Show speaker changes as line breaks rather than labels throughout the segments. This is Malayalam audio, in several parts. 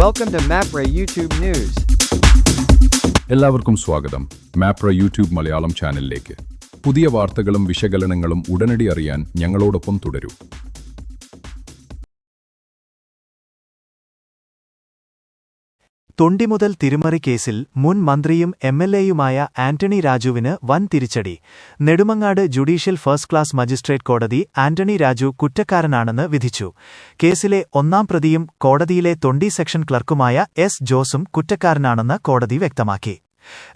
Welcome to MAPRA YouTube News.
എല്ലാവർക്കും സ്വാഗതം. മാപ്ര യൂട്യൂബ് മലയാളം ചാനലിലേക്ക് പുതിയ വാർത്തകളും വിശകലനങ്ങളും ഉടനടി അറിയാൻ ഞങ്ങളോടൊപ്പം തുടരൂ.
തൊണ്ടി മുതൽ തിരുമറി കേസിൽ മുൻ മന്ത്രിയും എം എൽ എയുമായ ആന്റണി രാജുവിന് വൻ തിരിച്ചടി. Nedumangad judicial first class magistrate കോടതി ആന്റണി രാജു കുറ്റക്കാരനാണെന്ന് വിധിച്ചു. കേസിലെ ഒന്നാം പ്രതിയും കോടതിയിലെ തൊണ്ടി സെക്ഷൻ ക്ലർക്കുമായ എസ് ജോസും കുറ്റക്കാരനാണെന്ന് കോടതി വ്യക്തമാക്കി.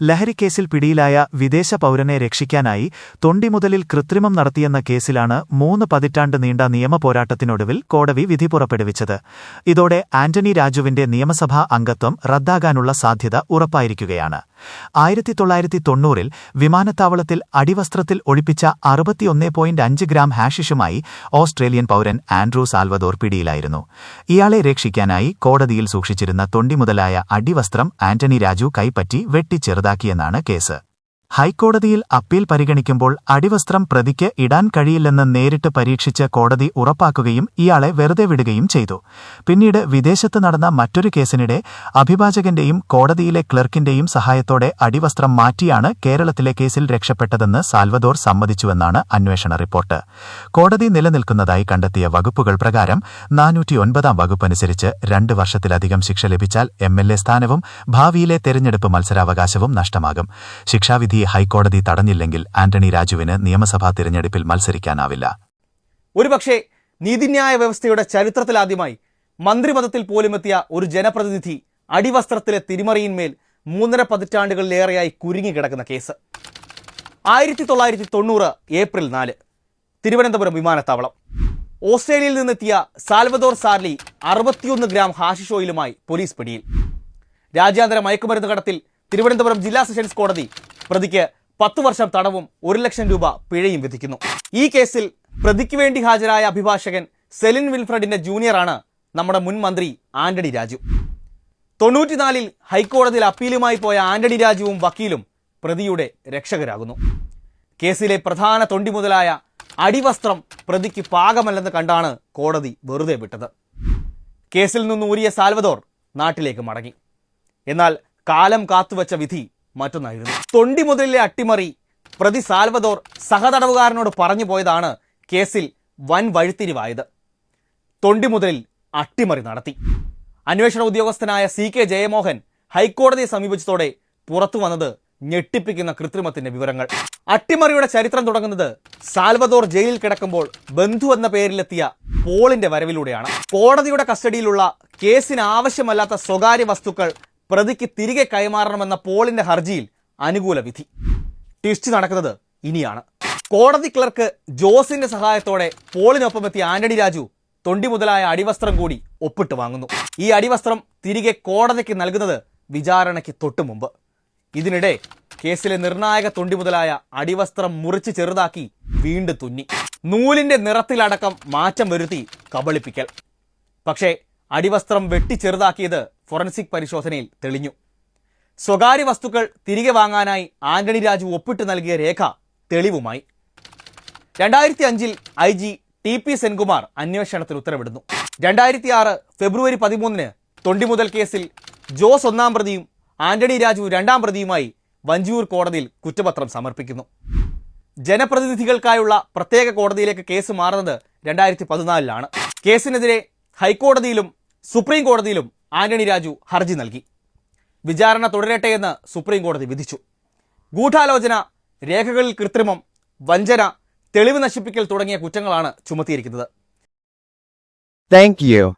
ലഹരിക്കേസിൽ പിടിയിലായ വിദേശ പൗരനെ രക്ഷിക്കാനായി തൊണ്ടിമുതലിൽ കൃത്രിമം നടത്തിയെന്ന കേസിലാണ് മൂന്ന് പതിറ്റാണ്ട് നീണ്ട നിയമപോരാട്ടത്തിനൊടുവിൽ കോടതി വിധി പുറപ്പെടുവിച്ചത്. ഇതോടെ ആന്റണി രാജുവിന്റെ നിയമസഭാ അംഗത്വം റദ്ദാകാനുള്ള സാധ്യത ഉറപ്പായിരിക്കുകയാണ്. ആയിരത്തി തൊള്ളായിരത്തി തൊണ്ണൂറിൽ വിമാനത്താവളത്തിൽ അടിവസ്ത്രത്തിൽ ഒഴിപ്പിച്ച അറുപത്തിയൊന്നേ പോയിന്റ് അഞ്ച് ഗ്രാം ഹാഷിഷുമായി ഓസ്ട്രേലിയൻ പൗരൻ ആൻഡ്രൂ സാൽവദോർ പിടിയിലായിരുന്നു. ഇയാളെ രക്ഷിക്കാനായി കോടതിയിൽ സൂക്ഷിച്ചിരുന്ന തൊണ്ടി മുതലായ അടിവസ്ത്രം ആന്റണി രാജു കൈപ്പറ്റി വെട്ടി ചെറുതാക്കിയെന്നാണ് കേസ്. ഹൈക്കോടതിയിൽ അപ്പീൽ പരിഗണിക്കുമ്പോൾ അടിവസ്ത്രം പ്രതിക്ക് ഇടാൻ കഴിയില്ലെന്ന് നേരിട്ട് പരീക്ഷിച്ച് കോടതി ഉറപ്പാക്കുകയും ഇയാളെ വെറുതെ വിടുകയും ചെയ്തു. പിന്നീട് വിദേശത്ത് നടന്ന മറ്റൊരു കേസിനിടെ അഭിഭാഷകന്റെയും കോടതിയിലെ ക്ലർക്കിന്റെയും സഹായത്തോടെ അടിവസ്ത്രം മാറ്റിയാണ് കേരളത്തിലെ കേസിൽ രക്ഷപ്പെട്ടതെന്ന് സാൽവദോർ സമ്മതിച്ചുവെന്നാണ് അന്വേഷണ റിപ്പോർട്ട്. കോടതി നിലനിൽക്കുന്നതായി കണ്ടെത്തിയ വകുപ്പുകൾ പ്രകാരം നാനൂറ്റിയൊൻപതാം വകുപ്പനുസരിച്ച് രണ്ട് വർഷത്തിലധികം ശിക്ഷ ലഭിച്ചാൽ എം സ്ഥാനവും ഭാവിയിലെ തെരഞ്ഞെടുപ്പ് മത്സരാവകാശവും നഷ്ടമാകും. ശിക്ഷാവിധി ഹൈക്കോടതി തടഞ്ഞില്ലെങ്കിൽ ആന്റണി രാജുവിന് നിയമസഭാ തിരഞ്ഞെടുപ്പിൽ മത്സരിക്കാനാവില്ല.
ഒരുപക്ഷെ നീതിന്യായ വ്യവസ്ഥയുടെ ചരിത്രത്തിലാദ്യമായി മന്ത്രിപദത്തിൽ പോലുമെത്തിയ ഒരു ജനപ്രതിനിധി അടിവസ്ത്രത്തിലെ തിരിമറിയിന്മേൽ മൂന്നര പതിറ്റാണ്ടുകളിലേറെയായി കുരുങ്ങിക്കിടക്കുന്ന കേസ്. ആയിരത്തി തൊള്ളായിരത്തി തൊണ്ണൂറ് ഏപ്രിൽ നാല് തിരുവനന്തപുരം വിമാനത്താവളം. ഓസ്ട്രേലിയയിൽ നിന്നെത്തിയ സാൽവദോർ സാർലി അറുപത്തിയൊന്ന് ഗ്രാം ഹാഷിഷ് ഓയിലുമായി പോലീസ് പിടിയിൽ. രാജ്യാന്തര മയക്കുമരുന്ന് കടത്തിൽ തിരുവനന്തപുരം ജില്ലാ സെഷൻസ് കോടതി പ്രതിക്ക് പത്തു വർഷം തടവും ഒരു ലക്ഷം രൂപ പിഴയും വിധിക്കുന്നു. ഈ കേസിൽ പ്രതിക്ക് വേണ്ടി ഹാജരായ അഭിഭാഷകൻ സെലിൻ വിൽഫ്രഡിന്റെ ജൂനിയറാണ് നമ്മുടെ മുൻ മന്ത്രി ആന്റണി രാജു. തൊണ്ണൂറ്റിനാലിൽ ഹൈക്കോടതിയിൽ അപ്പീലുമായി പോയ ആന്റണി രാജുവും വക്കീലും പ്രതിയുടെ രക്ഷകരാകുന്നു. കേസിലെ പ്രധാന തൊണ്ടി മുതലായ അടിവസ്ത്രം പ്രതിക്ക് പാകമല്ലെന്ന് കണ്ടാണ് കോടതി വെറുതെ വിട്ടത്. കേസിൽ നിന്നൂരിയ സാൽവദോർ നാട്ടിലേക്ക് മടങ്ങി. എന്നാൽ കാലം കാത്തുവച്ച വിധി മറ്റൊന്നായിരുന്നു. തൊണ്ടി മുതലിലെ അട്ടിമറി പ്രതി സാൽവദോർ സഹതടവുകാരനോട് പറഞ്ഞു പോയതാണ് കേസിൽ വൻ വഴിത്തിരിവായത്. തൊണ്ടി മുതലിൽ അട്ടിമറി നടത്തി. അന്വേഷണ ഉദ്യോഗസ്ഥനായ സി കെ ജയമോഹൻ ഹൈക്കോടതിയെ സമീപിച്ചതോടെ പുറത്തു വന്നത് ഞെട്ടിപ്പിക്കുന്ന കൃത്രിമത്തിന്റെ വിവരങ്ങൾ. അട്ടിമറിയുടെ ചരിത്രം തുടങ്ങുന്നത് സാൽവദോർ ജയിലിൽ കിടക്കുമ്പോൾ ബന്ധു എന്ന പേരിലെത്തിയ പോളിന്റെ വരവിലൂടെയാണ്. കോടതിയുടെ കസ്റ്റഡിയിലുള്ള കേസിന് ആവശ്യമല്ലാത്ത സ്വകാര്യ വസ്തുക്കൾ പ്രതിക്ക് തിരികെ കൈമാറണമെന്ന പോളിന്റെ ഹർജിയിൽ അനുകൂല വിധി ട്വിസ്റ്റ് നടക്കുന്നത് ഇനിയാണ്. കോടതി ക്ലർക്ക് ജോസിന്റെ സഹായത്തോടെ പോളിനൊപ്പം എത്തിയ ആന്റണി രാജു തൊണ്ടി മുതലായ അടിവസ്ത്രം കൂടി ഒപ്പിട്ട് വാങ്ങുന്നു. ഈ അടിവസ്ത്രം തിരികെ കോടതിക്ക് നൽകുന്നത് വിചാരണയ്ക്ക് തൊട്ടു മുമ്പ്. ഇതിനിടെ കേസിലെ നിർണായക തൊണ്ടി മുതലായ അടിവസ്ത്രം മുറിച്ച് ചെറുതാക്കി വീണ്ടും തുന്നി. നൂലിന്റെ നിറത്തിലടക്കം മാറ്റം വരുത്തി കബളിപ്പിക്കൽ. പക്ഷേ അടിവസ്ത്രം വെട്ടി ചെറുതാക്കിയത് ഫോറൻസിക് പരിശോധനയിൽ തെളിഞ്ഞു. സ്വകാര്യ വസ്തുക്കൾ തിരികെ വാങ്ങാനായി ആന്റണി രാജു ഒപ്പിട്ട് നൽകിയ രേഖ തെളിവുമായി. രണ്ടായിരത്തി അഞ്ചിൽ I G T P Senkumar അന്വേഷണത്തിന് ഉത്തരവിടുന്നു. രണ്ടായിരത്തി ആറ് ഫെബ്രുവരി പതിമൂന്നിന് തൊണ്ടിമുതൽ കേസിൽ ജോസ് ഒന്നാം പ്രതിയും ആന്റണി രാജു രണ്ടാം പ്രതിയുമായി വഞ്ചിയൂർ കോടതിയിൽ കുറ്റപത്രം സമർപ്പിക്കുന്നു. ജനപ്രതിനിധികൾക്കായുള്ള പ്രത്യേക കോടതിയിലേക്ക് കേസ് മാറുന്നത് രണ്ടായിരത്തി പതിനാലിലാണ്. കേസിനെതിരെ ഹൈക്കോടതിയിലും സുപ്രീം കോടതിയിലും ആന്റണി രാജു ഹർജി നൽകി. വിചാരണ തുടരട്ടെ എന്ന് സുപ്രീം കോടതി വിധിച്ചു. ഗൂഢാലോചന രേഖകളിൽ കൃത്രിമം വഞ്ചന തെളിവ് നശിപ്പിക്കൽ തുടങ്ങിയ കുറ്റങ്ങളാണ് ചുമത്തിയിരിക്കുന്നത്.
താങ്ക്.